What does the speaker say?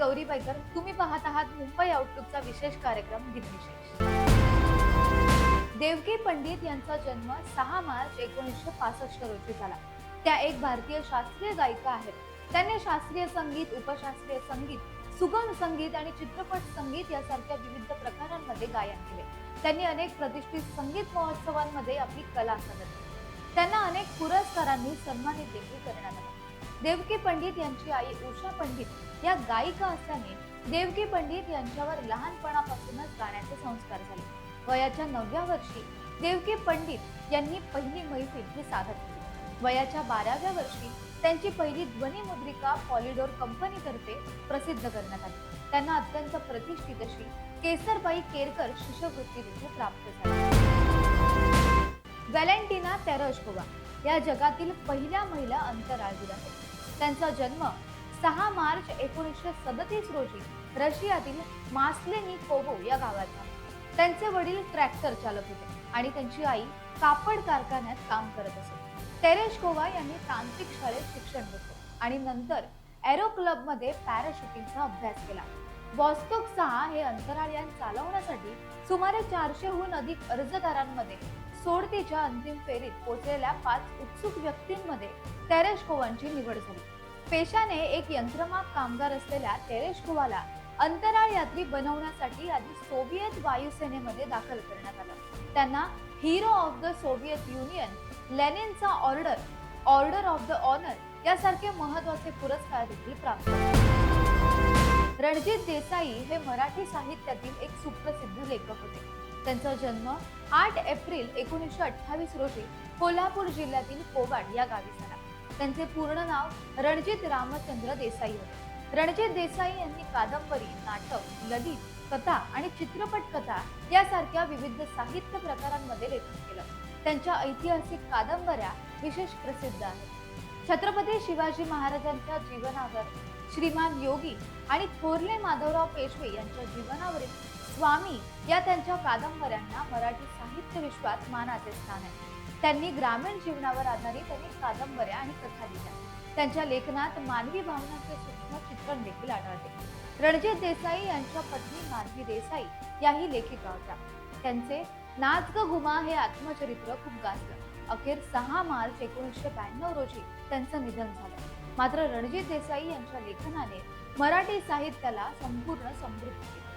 Gauri Baker तुम्ही पाहत आहात मुंबई आउटलुकचा विशेष कार्यक्रम दिनविशेष देवकी पंडित यांचा जन्म सहा मार्च एकोणीसशे पासष्ट रोजी झाला. त्या एक भारतीय शास्त्रीय गायिका आहेत. त्यांनी शास्त्रीय संगीत उपशास्त्रीय संगीत सुगम संगीत आणि चित्रपट संगीत यासारख्या विविध प्रकारांमध्ये गायन केले. त्यांनी अनेक प्रतिष्ठित संगीत महोत्सवांमध्ये आपली कला सादर केली. त्यांना अनेक पुरस्कारांनी सन्मानित देखील करण्यात आले. देवकी पंडित यांची आई उषा पंडित या गायिका असल्याने देवकी पंडित यांच्यावर लहानपणापासूनच गाण्याचे संस्कार झाले. वयाच्या नवव्या वर्षी देवकी पंडित यांनी पहिली मैफिल ही सादर केली. वयाच्या बाराव्या वर्षी त्यांची पहिली ध्वनी मुद्रिका पॉलिडोर कंपनीतर्फे प्रसिद्ध करण्यात आली. त्यांना अत्यंत प्रतिष्ठित अशी केसरबाई केरकर शिष्यवृत्ती देखील प्राप्त झाली. व्हॅलेंटिना तेरशकोवा या जगातील पहिल्या महिला अंतराळवीर आहेत. त्यांचा जन्म सहा मार्च एकोणीसशे सदतीस रोजी रशियातील मास्लेनी कोबो या गावात झाला त्यांचे वडील ट्रॅक्टर चालक होते आणि त्यांची आई कापड कारखान्यात काम करत असे. तेरेशकोवा यांनी तांत्रिक शाळेत शिक्षण घेतले आणि नंतर एरो क्लबमध्ये पॅराशूटिंगचा अभ्यास केला. वॉस्तोक सहा हे अंतराळ यान चालवण्यासाठी सुमारे चारशेहून अधिक अर्जदारांमध्ये सोडतीच्या अंतिम फेरीत पोचलेल्या पाच उत्सुक व्यक्तींमध्ये तेरेशकोवांची निवड झाली. पेशाने एक यंत्रमाग कामगार असलेल्या तेरेशकोवाला अंतराळ यात्री बनवण्यासाठी आधी सोव्हिएत वायुसेनेमध्ये दाखल करण्यात आलं. त्यांना hero of the Soviet Union लेनिनचा order order of the honour यासारखे महत्त्वाचे पुरस्कार देखील प्राप्त झाले. रणजित देसाई हे मराठी साहित्यातील एक सुप्रसिद्ध लेखक होते. त्यांचा जन्म आठ एप्रिल एकोणीसशे अठ्ठावीस रोजी कोल्हापूर जिल्ह्यातील कोवाड या गावी झाला. त्यांचे पूर्ण नाव रणजित रामचंद्र देसाई होते. रणजित देसाई यांनी कादंबरी नाटक ललित कथा आणि चित्रपट कथा यासारख्या विविध साहित्य प्रकारांमध्ये लेखन केलं. त्यांच्या ऐतिहासिक कादंबऱ्या विशेष प्रसिद्ध आहेत. छत्रपती शिवाजी महाराजांच्या जीवनावर श्रीमान योगी आणि थोरले माधवराव पेशवे यांच्या जीवनावरील स्वामी या त्यांच्या कादंबऱ्यांना मराठी साहित्य विश्वात मानाचे स्थान आहे. त्यांनी ग्रामीण जीवनावर आधारित अनेक कादंबऱ्या आणि कथा लिहिल्या. त्यांच्या लेखनात मानवी भावनांचे सूक्ष्म चित्रण देखील आढळते. रणजित देसाई यांच्या पत्नी माधवी देसाई याही लेखिका होत्या. त्यांचे नाच ग घुमा हे आत्मचरित्र खूप गाजलं. अखेर सहा मार्च एकोणीसशे ब्याण्णव रोजी त्यांचं निधन झालं. मात्र रणजित देसाई यांच्या लेखनाने मराठी साहित्याला संपूर्ण समृद्ध केलं.